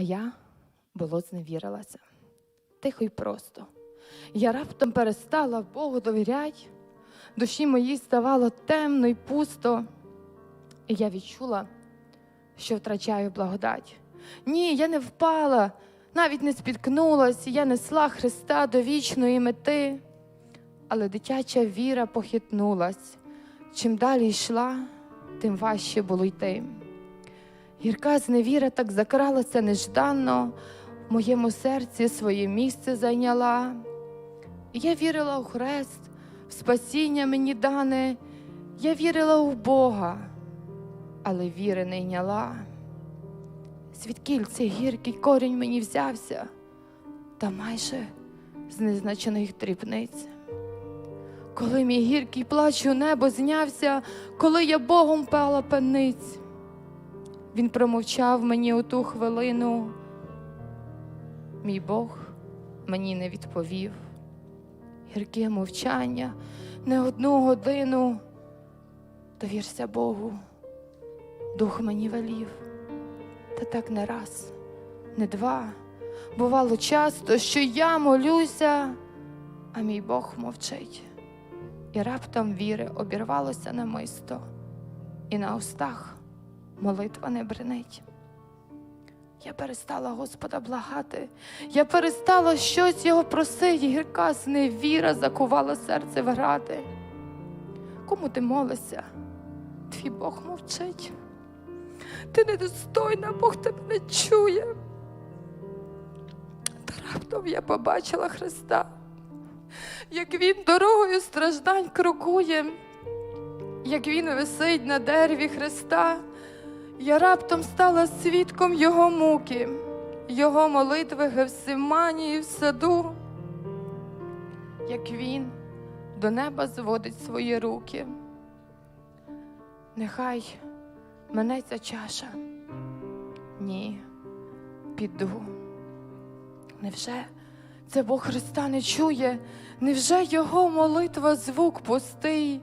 А я було зневірилася. Тихо й просто. Я раптом перестала Богу довіряти, душі моїй ставало темно й пусто, і я відчула, що втрачаю благодать. Ні, я не впала, навіть не спіткнулась, я несла Христа до вічної мети, але дитяча віра похитнулась. Чим далі йшла, тим важче було йти. Гірка зневіра так закралася нежданно, в моєму серці своє місце зайняла. Я вірила у хрест, в спасіння мені дане, я вірила у Бога, але віри не йняла. Звідкіль цей гіркий корінь мені взявся, та майже з незначених дрібниць. Коли мій гіркий плач у небо знявся, коли я Богом пала пениць, він промовчав мені у ту хвилину. Мій Бог мені не відповів. Гірке мовчання не одну годину. Довірся Богу, дух мені велів. Та так не раз, не два. Бувало часто, що я молюся, а мій Бог мовчить. І раптом віри обірвалося намисто, і на устах молитва не бренить. Я перестала Господа благати, я перестала щось його просити, гірка зневіра закувала серце в грати. Кому ти молишся? Твій Бог мовчить. Ти недостойна, Бог тебе не чує. Та раптом я побачила Христа, як Він дорогою страждань крокує, як Він висить на дереві Христа. Я раптом стала свідком Його муки, Його молитви Гевсиманії в саду, як Він до неба зводить свої руки. Нехай мене ця чаша. Ні, піду. Невже це Бог Христа не чує? Невже Його молитва звук пустий?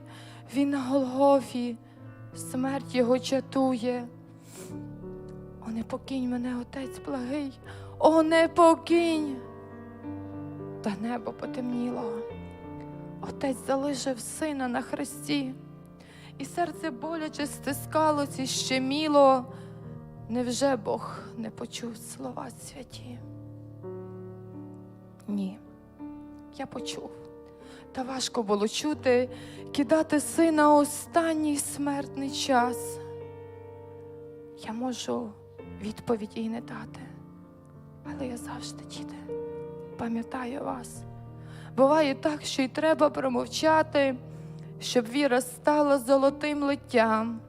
Він на Голгофі, смерть Його чатує. О, не покинь мене, Отець благий, о, не покинь. Та небо потемніло. Отець залишив сина на хресті, і серце боляче стискалось і щеміло. Невже Бог не почув слова святі? Ні, я почув. Та важко було чути, кидати сина останній смертний час. Я можу відповіді й не дати, але я завжди, діти, пам'ятаю вас. Буває так, що й треба промовчати, щоб віра стала золотим литтям.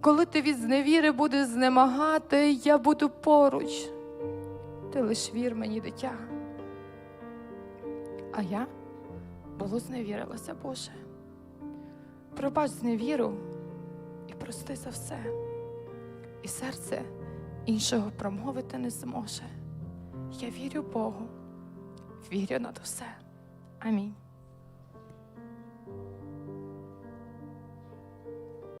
Коли ти від зневіри будеш знемагати, я буду поруч. Ти лиш вір мені, дитя. А я було зневірилася, Боже. Пробач зневіру і прости за все. І серце іншого промовити не зможе. Я вірю Богу, вірю над усе. Амінь.